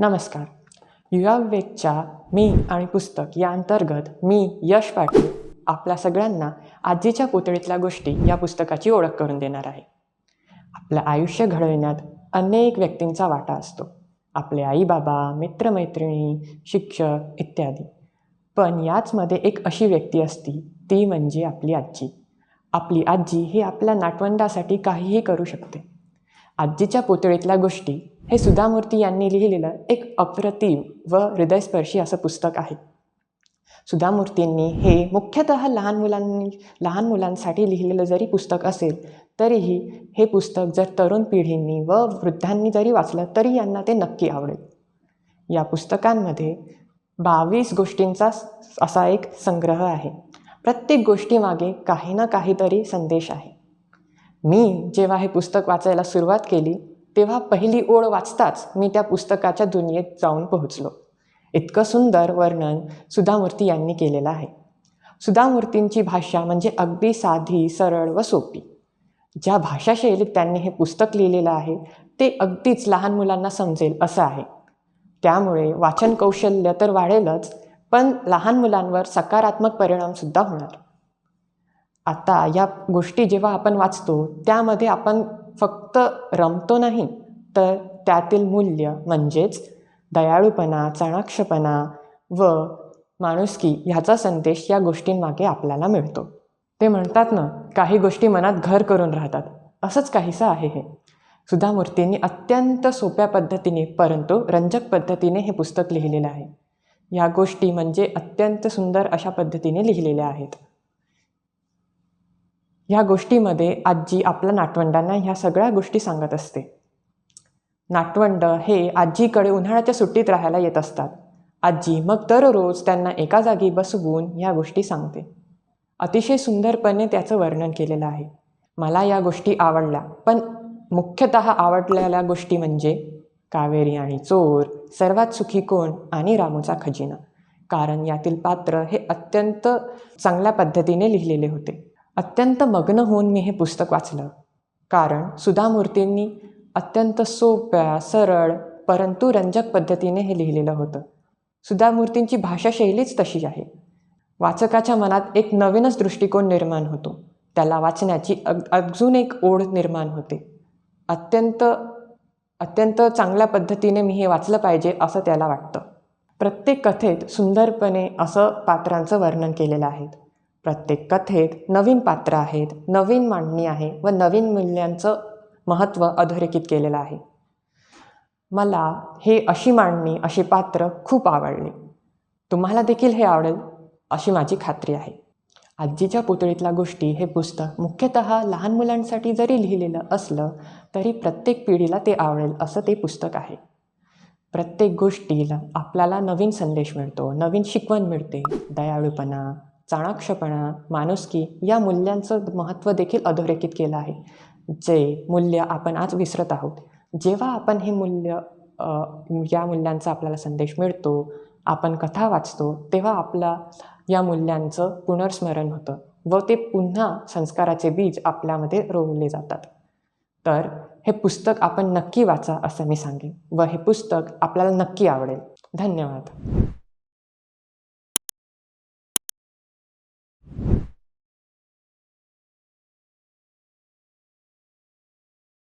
नमस्कार. युवा विवेकच्या मी आणि पुस्तक या अंतर्गत मी यश पाटील आपल्या सगळ्यांना आजीच्या पुतळीतल्या गोष्टी या पुस्तकाची ओळख करून देणार आहे. आपलं आयुष्य घडविण्यात अनेक व्यक्तींचा वाटा असतो. आपले आईबाबा मित्रमैत्रिणी शिक्षक इत्यादी. पण याचमध्ये एक अशी व्यक्ती असती ती म्हणजे आपली आजी. आपली आजी ही आपल्या नातवंडासाठी काहीही करू शकते. आजीच्या पुतळीतल्या गोष्टी हे सुधामूर्ती यांनी लिहिलेलं एक अप्रतिम व हृदयस्पर्शी असं पुस्तक आहे. सुधामूर्तींनी हे मुख्यतः लहान मुलांनी लहान मुलांसाठी लिहिलेलं जरी पुस्तक असेल तरीही हे पुस्तक जर तरुण पिढींनी व वृद्धांनी जरी वाचलं तरी यांना ते नक्की आवडेल. या पुस्तकांमध्ये बावीस गोष्टींचा असा एक संग्रह आहे. प्रत्येक गोष्टीमागे काही ना काहीतरी संदेश आहे. मी जेव्हा हे पुस्तक वाचायला सुरुवात केली तेव्हा पहिली ओळ वाचताच मी त्या पुस्तकाच्या दुनियेत जाऊन पोहोचलो. इतकं सुंदर वर्णन सुधामूर्ती यांनी केलेलं आहे. सुधामूर्तींची भाषा म्हणजे अगदी साधी सरळ व सोपी. ज्या भाषाशैलीत त्यांनी हे पुस्तक लिहिलेलं आहे ते अगदीच लहान मुलांना समजेल असं आहे. त्यामुळे वाचन कौशल्य तर वाढेलच पण लहान मुलांवर सकारात्मक परिणामसुद्धा होणार. आता या गोष्टी जेव्हा आपण वाचतो त्यामध्ये आपण फक्त रमतो नाही तर त्यातील मूल्य म्हणजेच दयाळूपणा चाणाक्षपणा व माणुसकी ह्याचा संदेश या गोष्टींमागे आपल्याला मिळतो. ते म्हणतात ना काही गोष्टी मनात घर करून राहतात. असंच काहीसं आहे हे. सुधामूर्तींनी अत्यंत सोप्या पद्धतीने परंतु रंजक पद्धतीने हे पुस्तक लिहिलेलं आहे. या गोष्टी म्हणजे अत्यंत सुंदर अशा पद्धतीने लिहिलेल्या आहेत. ह्या गोष्टीमध्ये आजी आपल्या नातवंडांना ह्या सगळ्या गोष्टी सांगत असते. नातवंड हे आजीकडे उन्हाळ्याच्या सुट्टीत राहायला येत असतात. आजी मग दररोज त्यांना एका जागी बसवून ह्या गोष्टी सांगते. अतिशय सुंदरपणे त्याचं वर्णन केलेलं आहे. मला या गोष्टी आवडल्या पण मुख्यतः आवडलेल्या गोष्टी म्हणजे कावेरी आणि चोर सर्वात सुखी कोण आणि रामूचा खजिना. कारण यातील पात्र हे अत्यंत चांगल्या पद्धतीने लिहिलेले होते. अत्यंत मग्न होऊन मी हे पुस्तक वाचलं. कारण सुधामूर्तींनी अत्यंत सोप्या सरळ परंतु रंजक पद्धतीने हे लिहिलेलं होतं. सुधामूर्तींची भाषाशैलीच तशी आहे. वाचकाच्या मनात एक नवीनच दृष्टिकोन निर्माण होतो. त्याला वाचण्याची अग अजून एक ओढ निर्माण होते. अत्यंत अत्यंत चांगल्या पद्धतीने मी हे वाचलं पाहिजे असं त्याला वाटतं. प्रत्येक कथेत सुंदरपणे असं पात्रांचं वर्णन केलेलं आहे. प्रत्येक कथेत नवीन पात्र आहेत नवीन मांडणी आहे व नवीन मूल्यांचं महत्त्व अधोरेखित केलेलं आहे. मला हे अशी मांडणी अशी पात्र खूप आवडली. तुम्हाला देखील हे आवडेल अशी माझी खात्री आहे. आजीच्या पुतळीतल्या गोष्टी हे पुस्तक मुख्यतः लहान मुलांसाठी जरी लिहिलेलं असलं तरी प्रत्येक पिढीला ते आवडेल असं ते पुस्तक आहे. प्रत्येक गोष्टीला आपल्याला नवीन संदेश मिळतो नवीन शिकवण मिळते. दयाळूपणा चाणाक्षपणा माणुसकी या मूल्यांचं महत्त्व देखील अधोरेखित केलं आहे. जे मूल्य आपण आज विसरत आहोत. जेव्हा आपण हे मूल्य या मूल्यांचा आपल्याला संदेश मिळतो आपण कथा वाचतो तेव्हा आपला या मूल्यांचं पुनर्स्मरण होतं व ते पुन्हा संस्काराचे बीज आपल्यामध्ये रोवले जातात. तर हे पुस्तक आपण नक्की वाचा असं मी सांगेन व हे पुस्तक आपल्याला नक्की आवडेल. धन्यवाद.